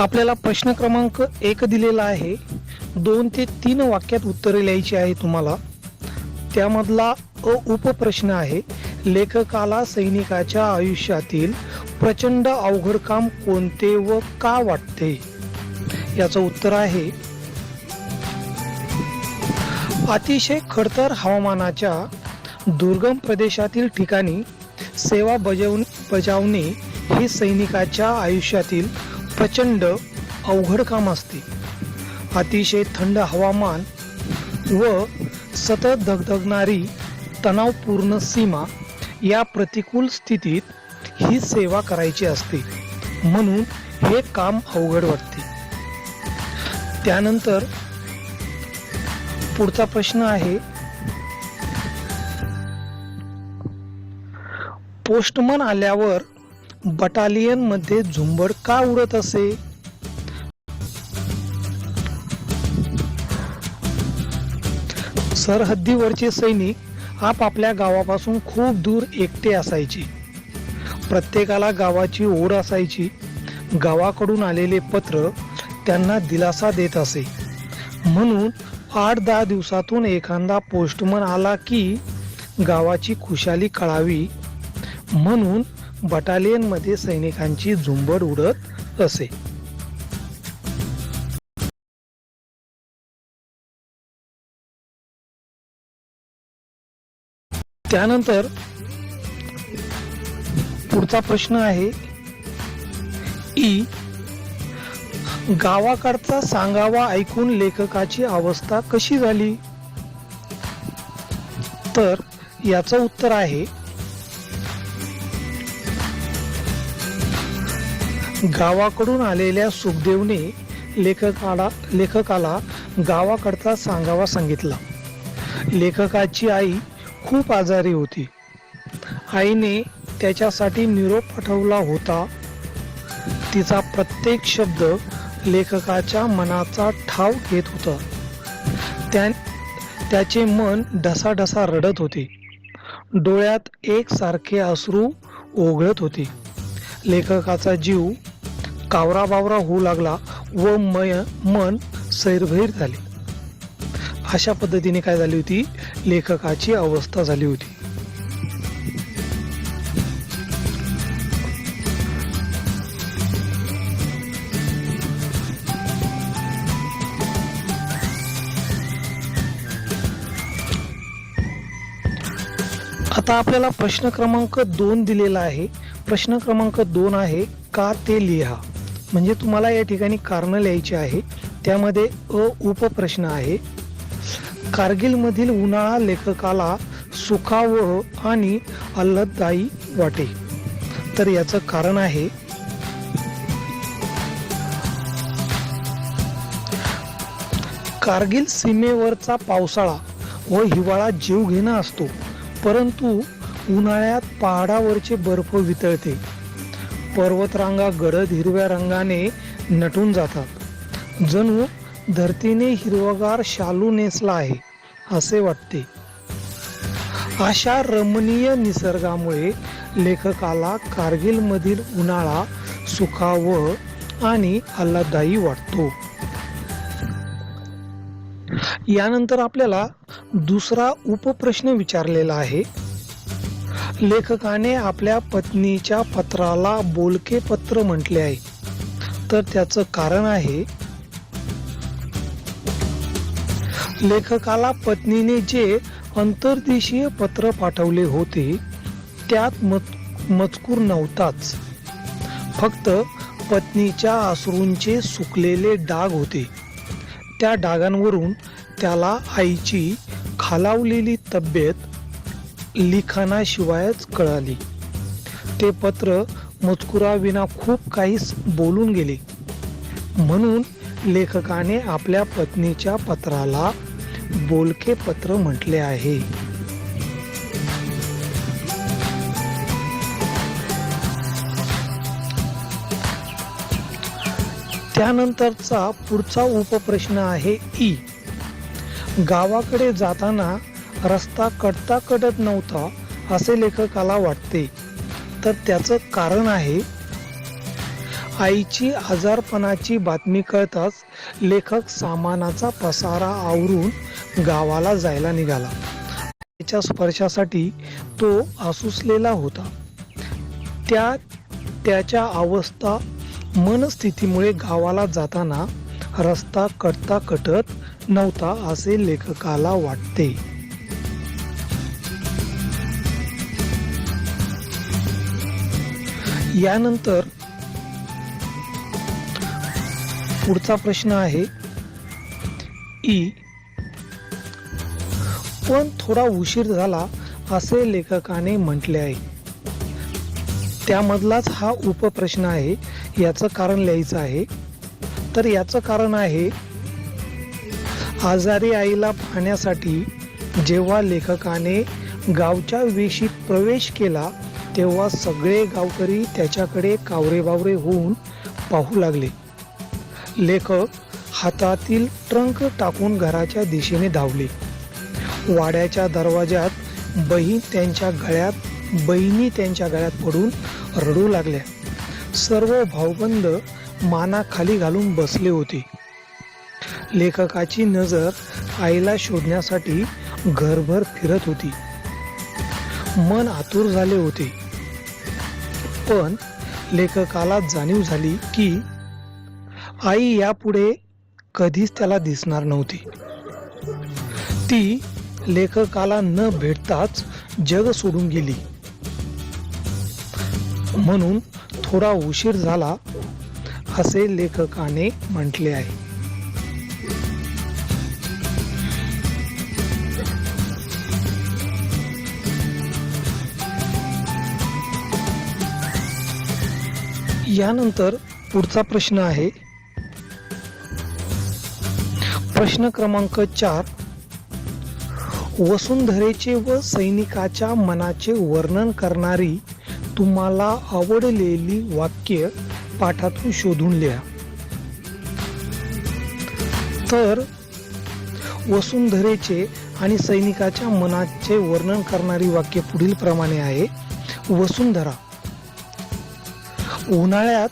आपल्याला प्रश्न क्रमांक एक दिलेला आहे. दोन ते तीन वाक्यात उत्तरे लिहायची आहे तुम्हाला. त्यामधला अ उपप्रश्न आहे लेखकाला सैनिकाच्या आयुष्यातील प्रचंड अवघड काम कोणते व का वाटते? याचं उत्तर आहे अतिशय खडतर हवामानाच्या दुर्गम प्रदेशातील ठिकाणी सेवा बजावणे बजावणे हे सैनिकाच्या आयुष्यातील प्रचंड अवघड काम असते. अतिशय थंड हवामान व सतत धगधगणारी तणावपूर्ण सीमा या प्रतिकूल स्थितीत ही सेवा करायची असते. म्हणून हे काम अवघड वाटते. त्यानंतर पुढचा प्रश्न आहे. पोस्टमन आल्यावर बटालियनमध्ये झुंबड का उडत असे? सरहद्दीवरचे सैनिक आपापल्या गावापासून खूप दूर एकटे असायचे. प्रत्येकाला गावाची ओढ असायची. गावाकडून आलेले पत्र त्यांना दिलासा देत असे. म्हणून आठ दहा दिवसातून एखादा पोस्टमन आला की गावाची खुशाली कळावी. म्हणून बटालियनमध्ये सैनिकांची झुंबड उडत असे. त्यानंतर पुढचा प्रश्न आहे ई गावाकडचा सांगावा ऐकून लेखकाची अवस्था कशी झाली? तर याचं उत्तर आहे गावाकडून आलेल्या सुखदेवने लेखकाला लेखकाला गावाकडचा सांगावा सांगितला. लेखकाची आई खूप आजारी होती. आईने त्याच्यासाठी निरोप पाठवला होता. तिचा प्रत्येक शब्द लेखकाच्या मनाचा ठाव घेत होता. त्या त्याचे मन ढसाढसा रडत होते. डोळ्यात एकसारखे अश्रू ओघळत होते. लेखकाचा जीव कावरा बावरा होऊ लागला व मय मन सैरभैर झाले. अशा पद्धतीने काय झाली होती? लेखकाची अवस्था झाली होती. आता आपल्याला प्रश्न क्रमांक दोन दिलेला आहे. प्रश्न क्रमांक दोन आहे का ते लिहा? म्हणजे तुम्हाला या ठिकाणी कारणं लिहायची आहे. त्यामध्ये अ उपप्रश्न आहे. कारगिलमधील उन्हाळा लेखकाला सुखावह आणि आल्हाददायी वाटे. तर याचं कारण आहे. कारगिल सीमेवरचा पावसाळा व हिवाळा जीवघेणा असतो. परंतु उन्हाळ्यात पहाडावरचे बर्फ वितळते. पर्वतरांगा गडद हिरव्या रंगाने नटून जातात. जणू धरतीने हिरवगार शालू नेसला आहे असे वाटते. अशा रमणीय निसर्गामुळे लेखकाला कारगिल मधील उन्हाळा सुखाव आणि आल्हाददायी वाटतो. यानंतर आपल्याला दुसरा उपप्रश्न विचारलेला आहे. लेखकाने आपल्या पत्नीच्या पत्राला बोलके पत्र म्हटले आहे. तर त्याचं कारण आहे लेखकाला पत्नीने जे अंतर्देशीय पत्र पाठवले होते त्यात मत मजकूर नव्हताच. फक्त पत्नीच्या अश्रूंचे सुकलेले डाग होते. त्या डागांवरून त्याला आईची खालावलेली तब्येत लिखाणाशिवायच कळाली. ते पत्र मजकुराविना खूप काहीच बोलून गेले. म्हणून लेखकाने आपल्या पत्नीच्या पत्राला बोलके पत्र म्हटले आहे. त्यानंतरचा पुढचा उपप्रश्न आहे ई. गावाकडे जाताना रस्ता कटता कटत नव्हता असे लेखकाला वाटते. तर त्याचं कारण आहे आईची आजारपणाची बातमी कळताच लेखक सामानाचा पसारा आवरून गावाला जायला निघाला. त्याच्या स्पर्शासाठी तो आसुसलेला होता. त्या त्याच्या अवस्था मनस्थितीमुळे गावाला जाताना रस्ता कटता कटत नव्हता असे लेखकाला वाटते. यानंतर पुढचा प्रश्न आहे ई. पण थोडा उशीर झाला असे लेखकाने म्हटले आहे. त्यामधलाच हा उपप्रश्न आहे याचं कारण लिहायचं आहे. तर याचं कारण आहे आजारी आईला पाहण्यासाठी जेव्हा लेखकाने गावच्या वेशीत प्रवेश केला तेव्हा सगळे गावकरी त्याच्याकडे कावरेबावरे होऊन पाहू लागले. लेखक हातातील ट्रंक टाकून घराच्या दिशेने धावले. वाड्याच्या दरवाज्यात बहीण त्यांच्या गळ्यात बहिणी त्यांच्या गळ्यात पडून रडू लागल्या. सर्व भाऊबंद मानाखाली घालून बसले होते. लेखकाची नजर आईला शोधण्यासाठी घरभर फिरत होती. मन आतुर झाले होते. पण लेखकाला जाणीव झाली की आई यापुढे कधीच त्याला दिसणार नव्हती. ती लेखकाला न भेटताच जग सोडून गेली. म्हणून थोडा उशीर झाला असे लेखकाने म्हटले आहे. यानंतर पुढचा प्रश्न आहे. प्रश्न क्रमांक चार. वसुंधरेचे व सैनिकाच्या मनाचे वर्णन करणारी तुम्हाला आवडलेली वाक्य पाठातून शोधून लिहा. तर वसुंधरेचे आणि सैनिकाच्या मनाचे वर्णन करणारी वाक्य पुढील प्रमाणे आहे. वसुंधरा. उन्हाळ्यात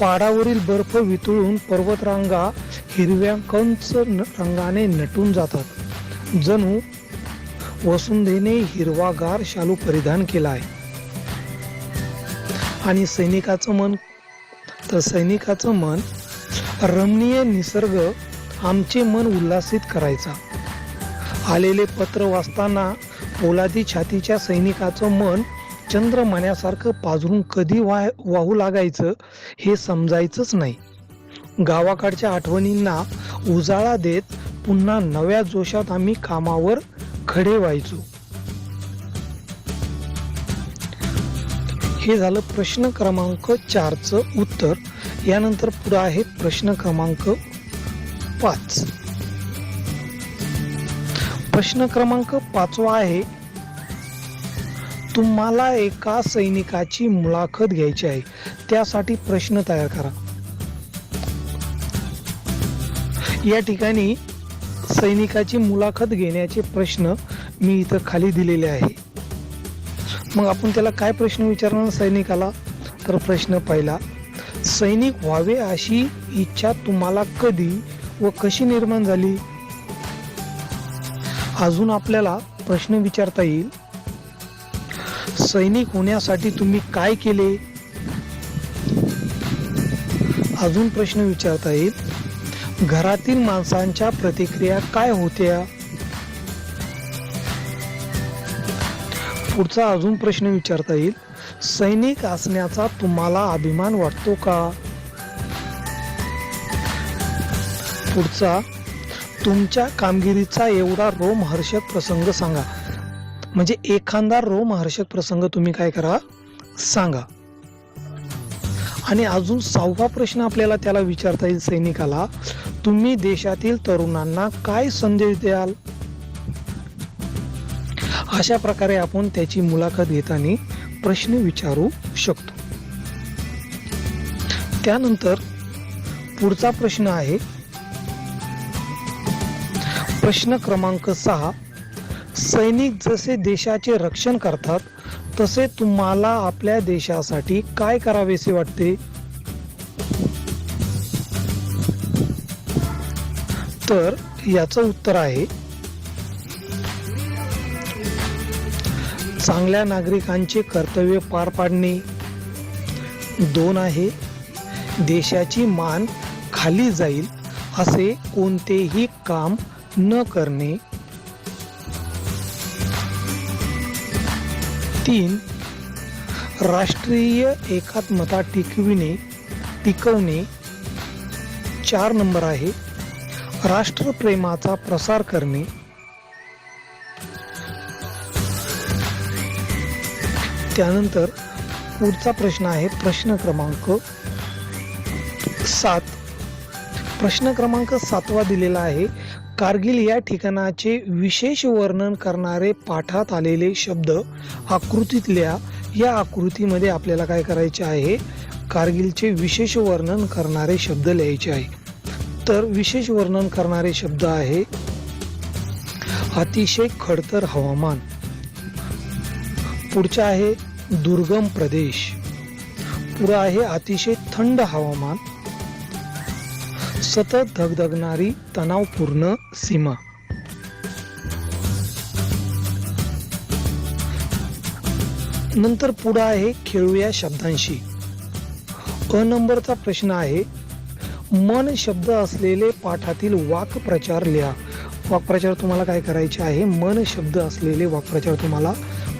पाडावरील बर्फ वितळून पर्वतरांगा हिरव्या कंच न- रंगाने नटून जातात. जणू वसुंधेने हिरवागार शालू परिधान केला आहे आणि सैनिकाचं मन तर सैनिकाचं मन रमणीय निसर्ग आमचे मन उल्हासित करायचा. आलेले पत्र वाचताना पोलादी छातीच्या सैनिकाचं मन चंद्र मण्यासारखं पाजरून कधी वा वाहू लागायचं हे समजायचंच नाही. गावाकडच्या आठवणींना उजाळा देत पुन्हा नव्या जोशात आम्ही कामावर खडे व्हायचो. हे झालं प्रश्न क्रमांक चारचं उत्तर. यानंतर पुढे आहे प्रश्न क्रमांक पाच. प्रश्न क्रमांक पाचवा आहे तुम्हाला एका सैनिकाची मुलाखत घ्यायची आहे. त्यासाठी प्रश्न तयार करा. या ठिकाणी सैनिकाची मुलाखत घेण्याचे प्रश्न मी इथं खाली दिलेले आहे. मग आपण त्याला काय प्रश्न विचारणार सैनिकाला? तर प्रश्न पहिला सैनिक व्हावे अशी इच्छा तुम्हाला कधी व कशी निर्माण झाली? अजून आपल्याला प्रश्न विचारता येईल. सैनिक होण्यासाठी तुम्ही काय केले? अजून प्रश्न विचारता येईल. घरातील माणसांच्या प्रतिक्रिया काय होत्या? पुढचा अजून प्रश्न विचारता येईल. सैनिक असण्याचा तुम्हाला अभिमान वाटतो का? पुढचा तुमच्या कामगिरीचा एवढा रोमहर्षक प्रसंग सांगा. म्हणजे एखादा रोमहर्षक प्रसंग तुम्ही काय करा? सांगा. आणि अजून सहावा प्रश्न आपल्याला त्याला विचारता येईल सैनिकाला तुम्ही देशातील तरुणांना काय संदेश द्याल? अशा प्रकारे आपण त्याची मुलाखत घेताना प्रश्न विचारू शकतो. त्यानंतर पुढचा प्रश्न आहे. प्रश्न क्रमांक सहा. सैनिक जसे देशाचे रक्षण करतात तसे तुम्हाला आपल्या देशासाठी काय करावेसे वाटते? तर याचं उत्तर आहे चांगल्या नागरिकांचे कर्तव्य पार पाडणे. दोन आहे देशाची मान खाली जाईल असे कोणतेही काम न करणे. तीन राष्ट्रीय एकात्मता टिकविणे टिकवणे चार नंबर आहे. राष्ट्रप्रेमाचा प्रसार करणे. त्यानंतर पुढचा प्रश्न आहे प्रश्न क्रमांक सात. प्रश्न क्रमांक सातवा दिलेला आहे. कारगिल या ठिकाणाचे विशेष वर्णन करणारे पाठात आलेले शब्द आकृतीतल्या या आकृतीमध्ये आपल्याला काय करायचे आहे? कारगिलचे विशेष वर्णन करणारे शब्द लिहायचे आहे. तर विशेष वर्णन करणारे शब्द आहे अतिशय खडतर हवामान. पुढचा आहे दुर्गम प्रदेश. पुढं आहे अतिशय थंड हवामान. सतत धगधगणारी तणावपूर्ण सीमा. नंतर पुढं आहे खेळूया शब्दांशी. अ नंबरचा प्रश्न आहे मन शब्द असलेले पाठातील वाक्प्रचार लिहा. वाक्प्रचार तुम्हाला काय करायचे आहे? मन शब्द असलेले वाक्प्रचार तुम्हाला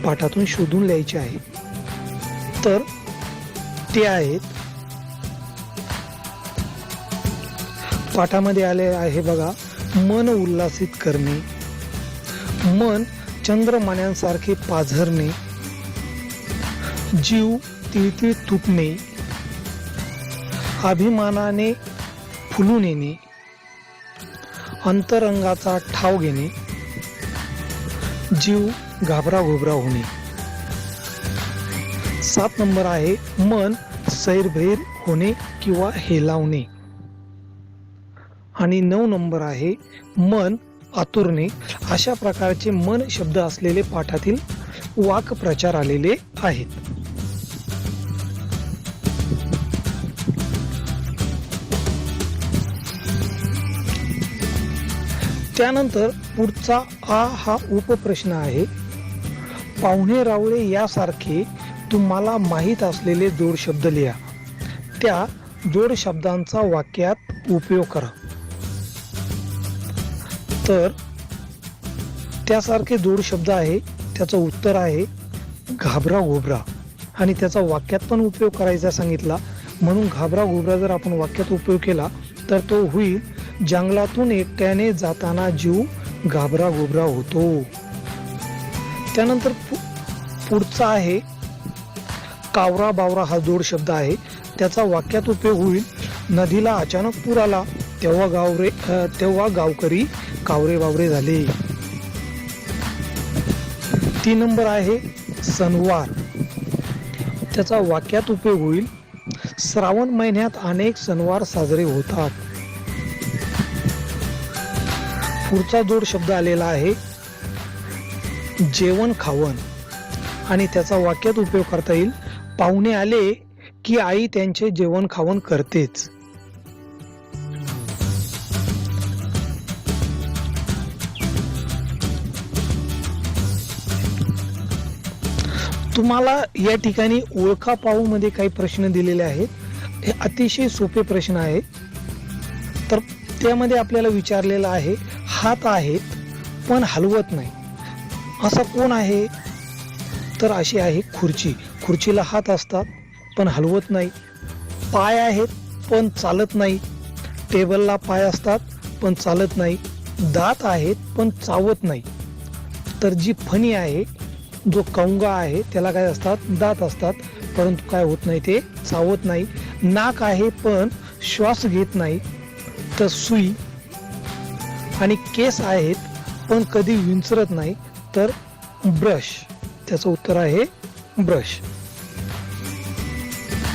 पाठातून शोधून लिहायचे आहे. तर ते आहेत पाठामध्ये आले आहे बघा मन उल्हासित करणे मन चंद्रमान्यांसारखे पाझरणे जीव तिळतिळ तुटणे अभिमानाने फुलून येणे अंतरंगाचा ठाव घेणे जीव घाबरा घोबरा होणे. सात नंबर आहे मन सैरभैर होणे किंवा हेलावणे. आणि नऊ नंबर आहे मन आतुरणे. अशा प्रकारचे मन शब्द असलेले पाठातील वाकप्रचार आलेले आहेत. त्यानंतर पुढचा आ हा उपप्रश्न आहे. पाहुणे रावळे यासारखे तुम्हाला माहीत असलेले जोड शब्द लिहा. त्या जोड शब्दांचा वाक्यात उपयोग करा. तर त्यासारखे जोड शब्द आहे त्याचं उत्तर आहे घाबरा घोबरा. आणि त्याचा वाक्यात पण उपयोग करायचा सांगितला. म्हणून घाबरा घोबरा जर आपण वाक्यात उपयोग केला तर तो होईल जंगलातून एकट्याने जाताना जीव घाबरा घोबरा होतो. त्यानंतर पुढचा आहे कावरा बावरा हा जोड शब्द आहे. त्याचा वाक्यात उपयोग होईल नदीला अचानक पूर आला तेव्हा गावरे तेव्हा गावकरी कावरे बावरे झाले. तीन नंबर आहे सणवार. त्याचा वाक्यात उपयोग होईल श्रावण महिन्यात अनेक सणवार साजरे होतात. पुढचा जोड शब्द आलेला आहे जेवण खावण. आणि त्याचा वाक्यात उपयोग करता येईल पाहुणे आले की आई त्यांचे जेवण खावण करतेच. तुम्हाला या ठिकाणी ओळखा पाहू मध्ये काही प्रश्न दिलेले आहेत. हे अतिशय सोपे प्रश्न आहेत. तर त्यामध्ये आपल्याला विचारलेलं आहे हात आहेत पण हलवत नाही. असा कोण आहे? तर अशी आहे खुर्ची. खुर्चीला हात असतात पण हलवत नाही. पाय आहेत पण चालत नाही. टेबलला पाय असतात पण चालत नाही. दात आहेत पण चावत नाही. तर जी फणी आहे जो कौंगा आहे त्याला काय असतात? दात असतात. परंतु काय होत नाही ते? चावत नाही. नाक आहे पण श्वास घेत नाही. तर सुई आणि केस आहेत पण कधी विंचरत नाही. तर ब्रश. त्याचं उत्तर आहे ब्रश.